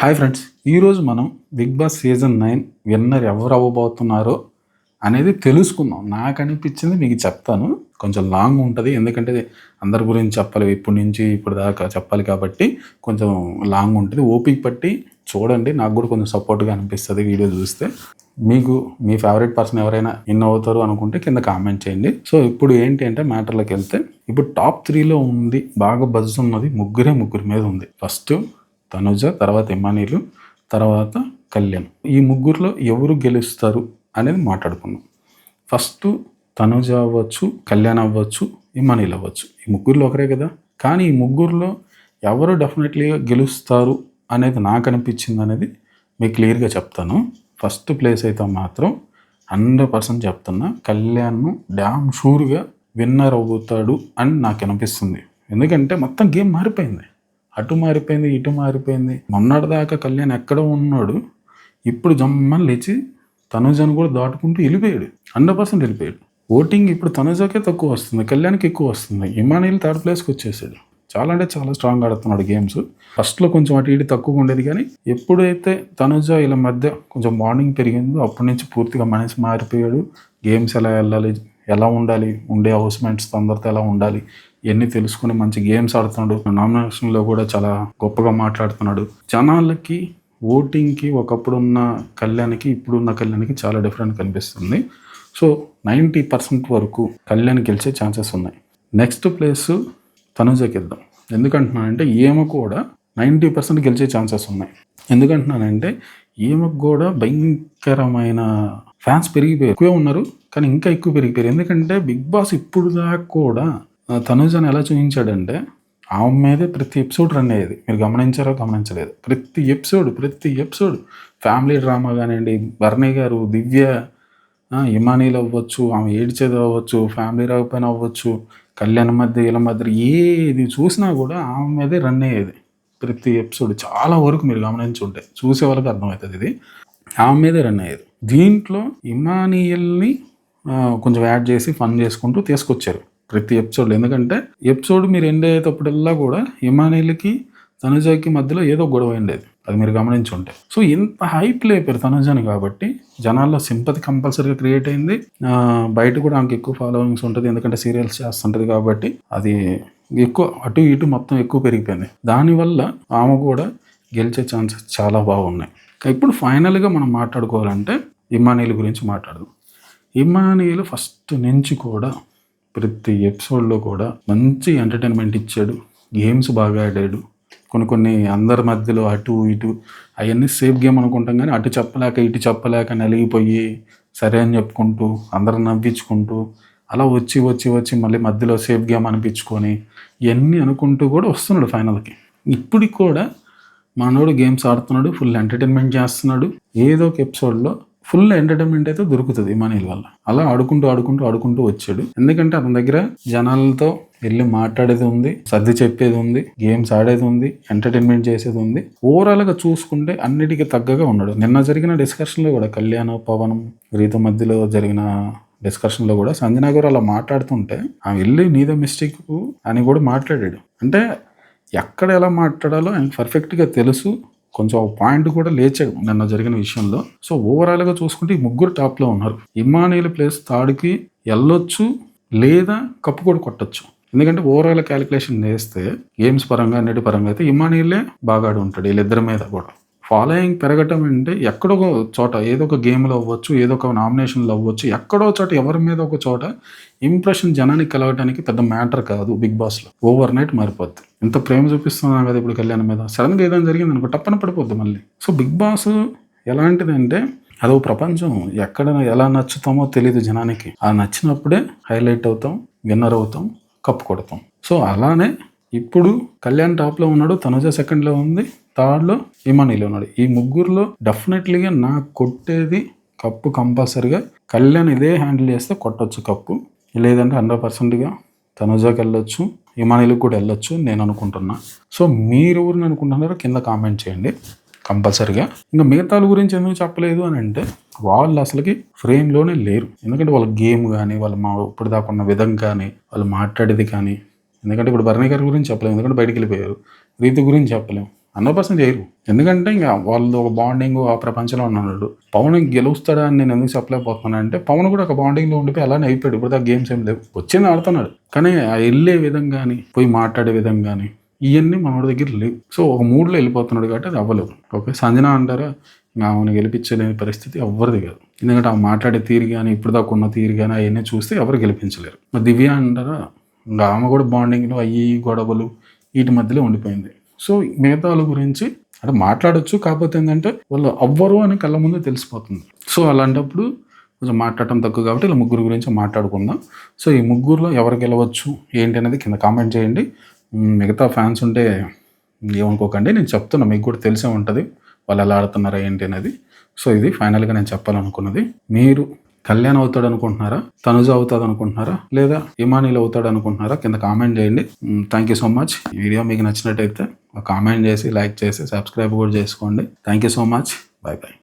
Hi friends ఈరోజు మనం big boss season nine winner ఎవరు అవ్వబోతున్నారో అనేది తెలుసుకుందాం. నాకు అనిపించింది మీకు చెప్తాను. కొంచెం లాంగ్ ఉంటుంది. ఎందుకంటే అందరి గురించి చెప్పాలి. ఇప్పటి నుంచి ఇప్పుడు దాకా చెప్పాలి కాబట్టి కొంచెం లాంగ్ ఉంటుంది. ఓపిక పట్టి చూడండి. నాకు కూడా కొంచెం సపోర్ట్గా అనిపిస్తుంది వీడియో చూస్తే. మీకు మీ ఫేవరెట్ పర్సన్ ఎవరైనా ఇన్ అవుతారు అనుకుంటే కింద కామెంట్ చేయండి. సో ఇప్పుడు ఏంటి అంటే మ్యాటర్లోకి వెళ్తే ఇప్పుడు టాప్ త్రీలో ఉంది బాగా బజ్ ఉన్నది ముగ్గురే ముగ్గురు మీద ఉంది. ఫస్ట్ తనుజ తర్వాత ఇమానీలు తర్వాత కళ్యాణ్. ఈ ముగ్గురులో ఎవరు గెలుస్తారు అనేది మాట్లాడుకున్నాం ఫస్ట్ తనుజ అవ్వచ్చు కళ్యాణ్ అవ్వచ్చు ఇమానీలు అవ్వచ్చు. ఈ ముగ్గురులో ఒకరే కదా. కానీ ఈ ముగ్గురులో ఎవరు డెఫినెట్లీగా గెలుస్తారు అనేది నాకు అనిపించింది అనేది మీకు క్లియర్గా చెప్తాను. ఫస్ట్ ప్లేస్ అయితే మాత్రం హండ్రెడ్ పర్సెంట్ చెప్తున్నా కళ్యాణ్ డ్యామ్ షూర్గా విన్నర్ అవుతాడు అని నాకు అనిపిస్తుంది. ఎందుకంటే మొత్తం గేమ్ మారిపోయింది. అటు మారిపోయింది ఇటు మారిపోయింది. మొన్నటిదాకా కళ్యాణ్ ఎక్కడ ఉన్నాడు ఇప్పుడు జమ్మని లేచి తనుజను కూడా దాటుకుంటూ వెళ్ళిపోయాడు. హండ్రెడ్ పర్సెంట్ వెళ్ళిపోయాడు. ఓటింగ్ ఇప్పుడు తనుజకే తక్కువ వస్తుంది కళ్యాణ్కి ఎక్కువ వస్తుంది. ఇమానీల్ థర్డ్ ప్లేస్కి వచ్చేసాడు. చాలా అంటే చాలా స్ట్రాంగ్ ఆడుతున్నాడు గేమ్స్ ఫస్ట్లో కొంచెం అటు ఇటు తక్కువ ఉండేది కానీ ఎప్పుడైతే తనుజ ఇలా మధ్య కొంచెం మార్నింగ్ పెరిగిందో అప్పటి నుంచి పూర్తిగా మనిషి మారిపోయాడు. గేమ్స్ ఎలా వెళ్ళాలి ఎలా ఉండాలి ఉండే హౌస్మెంట్స్ అందరితో ఎలా ఉండాలి ఇవన్నీ తెలుసుకుని మంచి గేమ్స్ ఆడుతున్నాడు. నామినేషన్లో కూడా చాలా గొప్పగా మాట్లాడుతున్నాడు. జనాలకి ఓటింగ్కి ఒకప్పుడు ఉన్న కళ్యాణ్కి ఇప్పుడున్న కళ్యాణ్కి చాలా డిఫరెంట్ కనిపిస్తుంది. సో నైంటీ పర్సెంట్ వరకు కళ్యాణ్ గెలిచే ఛాన్సెస్ ఉన్నాయి. నెక్స్ట్ ప్లేస్ తనుజకిద్దాం ఎందుకంటున్నానంటే ఈమె కూడా నైంటీ పర్సెంట్ గెలిచే ఛాన్సెస్ ఉన్నాయి. ఎందుకంటున్నానంటే ఈమెకు కూడా భయంకరమైన ఫ్యాన్స్ పెరిగిపోయారు. ఎక్కువే ఉన్నారు కానీ ఇంకా ఎక్కువ పెరిగిపోయారు. ఎందుకంటే బిగ్ బాస్ ఇప్పుడు దాకా కూడా తనుజని ఎలా చూపించాడంటే ఆమె మీదే ప్రతి ఎపిసోడ్ రన్ అయ్యేది. మీరు గమనించారో గమనించలేదు. ప్రతి ఎపిసోడ్ ప్రతి ఎపిసోడ్ ఫ్యామిలీ డ్రామా కానివ్వండి బర్ణి గారు దివ్య ఇమానీలు అవ్వచ్చు ఆమె ఏడ్చేది అవ్వచ్చు ఫ్యామిలీ రాకపోయినా అవ్వచ్చు కళ్యాణ్ మధ్య వీళ్ళ మధ్య ఏది చూసినా కూడా ఆమె మీదే రన్ అయ్యేది. ప్రతి ఎపిసోడ్ చాలా వరకు మీరు గమనించుంటే చూసే వాళ్ళకి అర్థమవుతుంది ఇది. ఆమె మీదే రన్ అయ్యేది. దీంట్లో ఇమానియల్ని కొంచెం యాడ్ చేసి ఫన్ చేసుకుంటూ తీసుకొచ్చారు. ప్రతి ఎపిసోడ్ ఎందుకంటే ఎపిసోడ్ మీరు ఎండ్ అయ్యేటప్పుడల్లా కూడా హిమానీలకి తనుజకి మధ్యలో ఏదో గొడవ ఉండేది అది మీరు గమనించుంటే. సో ఇంత హైప్ లేపారు తనుజని కాబట్టి జనాల్లో సింపతి కంపల్సరీగా క్రియేట్ అయింది. బయట కూడా ఆమెకి ఎక్కువ ఫాలోయింగ్స్ ఉంటుంది. ఎందుకంటే సీరియల్స్ చేస్తుంటుంది కాబట్టి అది ఎక్కువ అటు ఇటు మొత్తం ఎక్కువ పెరిగిపోయింది. దానివల్ల ఆమె కూడా గెలిచే ఛాన్సెస్ చాలా బాగున్నాయి. ఇప్పుడు ఫైనల్గా మనం మాట్లాడుకోవాలంటే ఇమానీల గురించి మాట్లాడదాం. ఇమానీలు ఫస్ట్ నుంచి కూడా ప్రతి ఎపిసోడ్లో కూడా మంచి ఎంటర్టైన్మెంట్ ఇచ్చాడు. గేమ్స్ బాగా ఆడాడు. కొన్ని కొన్ని అందరి మధ్యలో అటు ఇటు అవన్నీ సేఫ్ గేమ్ అనుకుంటాం కానీ అటు చెప్పలేక ఇటు చెప్పలేక నలిగిపోయి సరే అని చెప్పుకుంటూ అందరిని నవ్వించుకుంటూ అలా వచ్చి వచ్చి వచ్చి మళ్ళీ మధ్యలో సేఫ్ గేమ్ అనిపించుకొని ఇవన్నీ అనుకుంటూ కూడా వస్తున్నాడు ఫైనల్కి. ఇప్పటికి కూడా మనోడు గేమ్స్ ఆడుతున్నాడు ఫుల్ ఎంటర్టైన్మెంట్ చేస్తున్నాడు. ఏదో ఒక ఎపిసోడ్లో ఫుల్ ఎంటర్టైన్మెంట్ అయితే దొరుకుతుంది మనీల వల్ల. అలా ఆడుకుంటూ ఆడుకుంటూ ఆడుకుంటూ వచ్చాడు. ఎందుకంటే అతని దగ్గర జనాలతో వెళ్ళి మాట్లాడేది ఉంది సర్ది చెప్పేది ఉంది గేమ్స్ ఆడేది ఉంది ఎంటర్టైన్మెంట్ చేసేది ఉంది. ఓవరాల్గా చూసుకుంటే అన్నిటికీ తగ్గగా ఉన్నాడు. నిన్న జరిగిన డిస్కషన్లో కూడా కళ్యాణ్ పవనం రీత మధ్యలో జరిగిన డిస్కషన్లో కూడా సంజనా గారు అలా మాట్లాడుతుంటే ఆమె వెళ్ళి నీదే మిస్టేక్ అని కూడా మాట్లాడాడు. అంటే ఎక్కడ ఎలా మాట్లాడాలో ఆయనకు పర్ఫెక్ట్గా తెలుసు. కొంచెం పాయింట్ కూడా లేచాడు నిన్న జరిగిన విషయంలో. సో ఓవరాల్గా చూసుకుంటే ఈ ముగ్గురు టాప్లో ఉన్నారు. ఇమానియల్ ప్లేస్ థర్డ్కి వెళ్ళొచ్చు లేదా కప్పు కూడా కొట్టచ్చు. ఎందుకంటే ఓవరాల్ క్యాలిక్యులేషన్ చేస్తే గేమ్స్ పరంగా అన్నిటి పరంగా అయితే ఇమానీలే బాగా ఉంటాడు. వీళ్ళిద్దరి మీద కూడా. ఫాలోయింగ్ పెరగటం అంటే ఎక్కడో చోట ఏదో ఒక గేమ్లో అవ్వచ్చు ఏదో ఒక నామినేషన్లో అవ్వచ్చు ఎక్కడో చోట ఎవరి మీద ఒక చోట ఇంప్రెషన్ జనానికి కలగటానికి పెద్ద మ్యాటర్ కాదు బిగ్ బాస్లో. ఓవర్ నైట్ మారిపోద్ది. ఇంత ప్రేమ చూపిస్తున్నాను కదా ఇప్పుడు కళ్యాణ్ మీద? సడన్గా ఏదైనా జరిగింది అనుకో టప్పన పడిపోద్ది మళ్ళీ. సో బిగ్ బాస్ ఎలాంటిదంటే అదో ప్రపంచం ఎక్కడ ఎలా నచ్చుతామో తెలియదు జనానికి. ఆ నచ్చినప్పుడే హైలైట్ అవుతాం విన్నర్ అవుతాం కప్పు కొడతాం. సో అలానే ఇప్పుడు కళ్యాణ్ టాప్లో ఉన్నాడు తనుజ సెకండ్లో ఉంది థర్డ్లో ఇమానీలో ఉన్నాడు. ఈ ముగ్గురులో డెఫినెట్లీగా నాకు కొట్టేది కప్పు కంపల్సరిగా. కళ్యాణ్ ఇదే హ్యాండిల్ చేస్తే కొట్టొచ్చు కప్పు. లేదంటే హండ్రెడ్ పర్సెంట్గా తనుజాకి వెళ్ళొచ్చు ఇమానీలకు కూడా వెళ్ళొచ్చు నేను అనుకుంటున్నా. సో మీరు ఎవరిని అనుకుంటున్నారో కింద కామెంట్ చేయండి కంపల్సరిగా. ఇంకా మిగతాల గురించి ఎందుకు చెప్పలేదు అని అంటే వాళ్ళు అసలుకి ఫ్రేమ్లోనే లేరు. ఎందుకంటే వాళ్ళ గేమ్ కానీ వాళ్ళు మా ఇప్పుడు దాకా ఉన్న విధం కానీ వాళ్ళు మాట్లాడేది కానీ ఎందుకంటే ఇప్పుడు భరణి గారి గురించి చెప్పలేము ఎందుకంటే బయటికి వెళ్ళిపోయారు. రీతి గురించి చెప్పలేము. హండ్రెడ్ పర్సెంట్ చేయరు. ఎందుకంటే ఇంకా వాళ్ళు ఒక బాండింగ్ ఆ ప్రపంచంలో ఉన్నాడు పవన్ గెలుస్తాడా అని నేను ఎందుకు చెప్పలేకపోతున్నాను అంటే పవన్ కూడా ఒక బాండింగ్లో ఉండిపోయి అలానే అయిపోయాడు. ఇప్పుడు ఆ గేమ్స్ ఏం లేవు. వచ్చింది ఆడుతున్నాడు. కానీ ఆ వెళ్ళే విధంగా కానీ పోయి మాట్లాడే విధంగా కానీ ఇవన్నీ మనోడి దగ్గర లేవు. సో ఒక మూడ్లో వెళ్ళిపోతున్నాడు కాబట్టి అది అవ్వలేదు ఓకే సంజన అంటారా? ఇంకా ఆమెను గెలిపించలేని పరిస్థితి ఎవరిది కాదు. ఎందుకంటే ఆ మాట్లాడే తీరు కానీ ఇప్పుడు దాకా ఉన్న తీరు కానీ అవన్నీ చూస్తే ఎవరు గెలిపించలేరు. మరి దివ్య అంటారా? ఇంకా ఆమె కూడా బాండింగ్లు అయ్యి గొడవలు వీటి మధ్యలో ఉండిపోయింది. సో మిగతా వాళ్ళ గురించి అంటే మాట్లాడచ్చు కాకపోతే ఏంటంటే వాళ్ళు అవ్వరు అని కళ్ళ ముందు తెలిసిపోతుంది. సో అలాంటప్పుడు కొంచెం మాట్లాడటం తక్కువ కాబట్టి ఇలా ముగ్గురు గురించి మాట్లాడుకుందాం. సో ఈ ముగ్గురులో ఎవరు గెలవచ్చు ఏంటి అనేది కింద కామెంట్ చేయండి. మిగతా ఫ్యాన్స్ ఉంటే ఏమనుకోకండి నేను చెప్తున్నా మీకు కూడా తెలిసే ఉంటుంది వాళ్ళు ఎలా ఆడుతున్నారా ఏంటి అనేది. సో ఇది ఫైనల్గా నేను చెప్పాలనుకున్నది. మీరు కళ్యాణ్ అవుతాడు అనుకుంటున్నారా తనుజ అవుతాడు అనుకుంటున్నారా లేదా ఇమానీలు అవుతాడు అనుకుంటున్నారా కింద కామెంట్ చేయండి. థ్యాంక్ యూ సో మచ్ ఈ వీడియో మీకు నచ్చినట్టయితే కామెంట్ చేసి లైక్ చేసి సబ్స్క్రైబ్ కూడా చేసుకోండి. Thank you so much bye bye